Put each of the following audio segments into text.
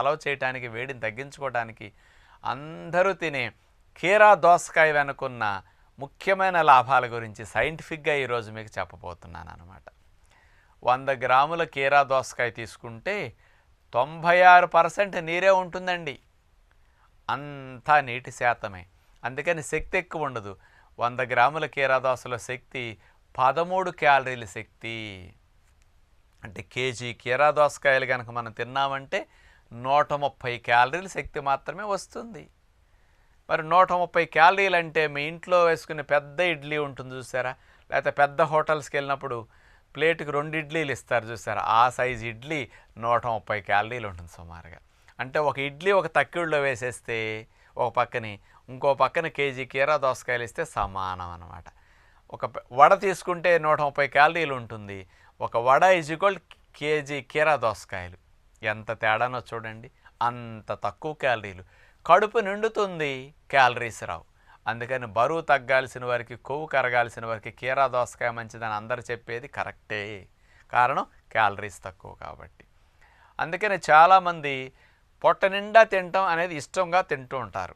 చలవ చేయటానికి వేడిని తగ్గించుకోవడానికి అందరూ తినే కీరా దోసకాయ వెనుకున్న ముఖ్యమైన లాభాల గురించి సైంటిఫిక్గా ఈరోజు మీకు చెప్పబోతున్నాను అనమాట వంద గ్రాముల కీరా దోసకాయ తీసుకుంటే తొంభై ఆరు పర్సెంట్ నీరే ఉంటుందండి. అంతా నీటి శాతమే. అందుకని శక్తి ఎక్కువ ఉండదు. వంద గ్రాముల కీరా దోసలో శక్తి పదమూడు క్యాలరీల శక్తి. అంటే కేజీ కీరా దోసకాయలు కనుక మనం తిన్నామంటే నూట ముప్పై క్యాలరీల శక్తి మాత్రమే వస్తుంది. మరి నూట ముప్పై క్యాలరీలు అంటే మీ ఇంట్లో వేసుకునే పెద్ద ఇడ్లీ ఉంటుంది చూసారా? లేకపోతే పెద్ద హోటల్స్కి వెళ్ళినప్పుడు ప్లేట్కి రెండు ఇడ్లీలు ఇస్తారు చూసారా? ఆ సైజు ఇడ్లీ నూట ముప్పై క్యాలరీలు ఉంటుంది సుమారుగా. అంటే ఒక ఇడ్లీ ఒక తక్కిడిలో వేసేస్తే ఒక పక్కని ఇంకో పక్కన కేజీ కీరా దోసకాయలు ఇస్తే సమానం అనమాట ఒక వడ తీసుకుంటే నూట ముప్పై క్యాలరీలు ఉంటుంది. ఒక వడ ఈజ్ ఈక్వల్ కేజీ కీరా దోసకాయలు. ఎంత తేడానో చూడండి. అంత తక్కువ క్యాలరీలు. కడుపు నిండుతుంది క్యాలరీస్ రావు. అందుకని బరువు తగ్గాల్సిన వారికి కొవ్వు కరగాల్సిన వారికి కీరా దోసకాయ మంచిదని అందరు చెప్పేది కరెక్టే. కారణం క్యాలరీస్ తక్కువ కాబట్టి. అందుకని చాలామంది పొట్ట నిండా తినటం అనేది ఇష్టంగా తింటూ ఉంటారు.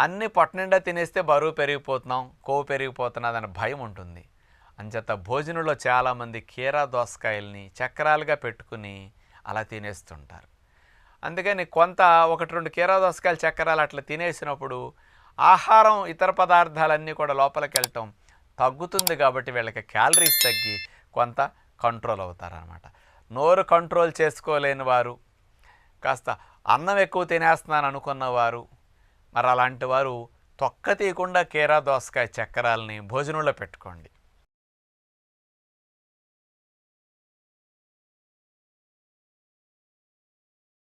అన్ని పొట్ట నిండా తినేస్తే బరువు పెరిగిపోతున్నాం కొవ్వు పెరిగిపోతున్నదని భయం ఉంటుంది. అంచేత భోజనంలో చాలామంది కీరా దోసకాయల్ని చక్రాలుగా పెట్టుకుని అలా తినేస్తుంటారు. అందుకని కొంత ఒకటి రెండు కీరా దోసకాయలు చక్రాలు అట్లా తినేసినప్పుడు ఆహారం ఇతర పదార్థాలన్నీ కూడా లోపలికి వెళ్ళటం తగ్గుతుంది కాబట్టి వీళ్ళకి క్యాలరీస్ తగ్గి కొంత కంట్రోల్ అవుతారనమాట నోరు కంట్రోల్ చేసుకోలేని వారు కాస్త అన్నం ఎక్కువ తినేస్తున్నాను అనుకున్నవారు మరి అలాంటి వారు తొక్క తీయకుండా కీరా దోసకాయ చక్కెరాలని భోజనంలో పెట్టుకోండి.